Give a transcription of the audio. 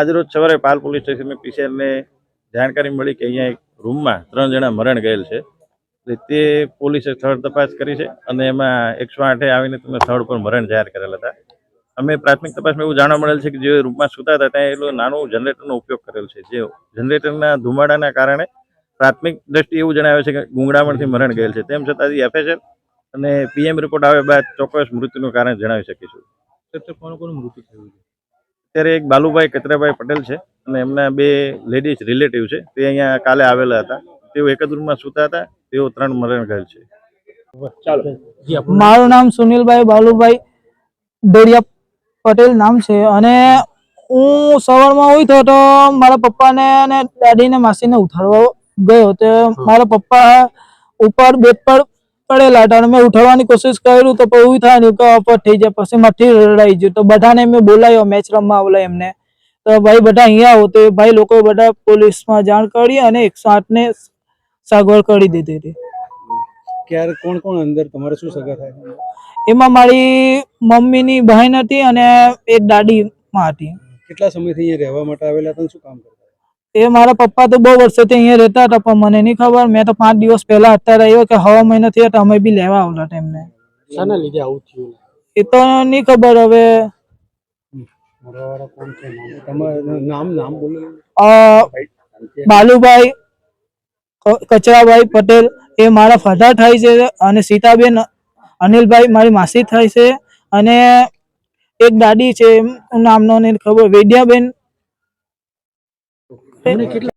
આજરોજ સવારે પાલ પોલીસ સ્ટેશનને પીસીઆરને જાણકારી મળી કે અહીંયા એક રૂમમાં ત્રણ જણા મરણ ગયેલ છે. એટલે તે પોલીસે સ્થળ તપાસ કરી છે અને એમાં એકસો આઠે આવીને તમે સ્થળ પર મરણ જાહેર કરેલ હતા. અમે પ્રાથમિક તપાસમાં એવું જાણવા મળેલ છે કે જે રૂમમાં સૂતા હતા ત્યાં એટલું નાનું જનરેટરનો ઉપયોગ કરેલ છે. જે જનરેટરના ધુમાડાના કારણે પ્રાથમિક દ્રષ્ટિએ એવું જણાવે છે કે ગુંગળામણથી મરણ ગયેલ છે. તેમ છતાં એફએસએલ અને પીએમ રિપોર્ટ આવ્યા બાદ ચોક્કસ મૃત્યુનું કારણ જણાવી શકીશું. કોનું કોણ મૃત્યુ થયું છે? અત્યારે એક બાલુભાઈ કચરાભાઈ પટેલ છે અને એમના બે લેડીઝ રિલેટિવ છે. તે અહીંયા કાલે આવેલા હતા. તેઓ એક જ રૂમમાં સૂતા હતા. તેઓ ત્રણ મરણ ગયેલ છે. ચાલો. મારું નામ સુનિલભાઈ બાલુભાઈ ડોડિયા પટેલ નામ છે અને હું સવારમાં ઉઠ્યો તો મારા પપ્પાને અને દાદીને માસીને ઉઠાડવા ગયો. તો મારા પપ્પા ઉપર બેડ પર પડેલા હતા અને મેં ઉઠાડવાની કોશિશ કર્યું તો પછી એવું થાય ને કે થઈ જાય. પછી માથી રડાઈ ગયું. તો બધાને મેં બોલાયો મેચ રમવા આવલા એમને. તો ભાઈ બધા અહીંયા આવો. તો ભાઈ લોકો બધા પોલીસમાં જાણ કરી અને એકસો આઠને સગવડ કરી દીધી હતી. ક્યારે કોણ કોણ અંદર? તમારે શું સગા થાય? એમાં મારી મમ્મીની બહેન હતી અને એક દાદી માં હતી. કેટલા સમયથી અહીંયા રહેવા માટે આવેલા હતા શું કામ કરતા? એ મારા પપ્પા તો બહુ વર્ષોથી અહીંયા રહેતા હતા પણ મને નહીં ખબર. મેં તો પાંચ દિવસ પહેલા અત્યારે આવ્યો કે હવા મહિના થયા તો અમે બી લેવા આવતા તેમને શાના લીધે આવું થયું? એ તો નહીં ખબર હવે. મરવાવાળા કોણ છે? નામ? તમારું નામ નામ બોલો. અ, બાલુભાઈ કચરાભાઈ પટેલ એ મારા ફાધર થાય છે અને સીતાબેન અનિલભાઈ મારી માસી થાય છે. અને એક દાદી છે નામનો નહીં ખબર. વેદ્યાબેન કેટલા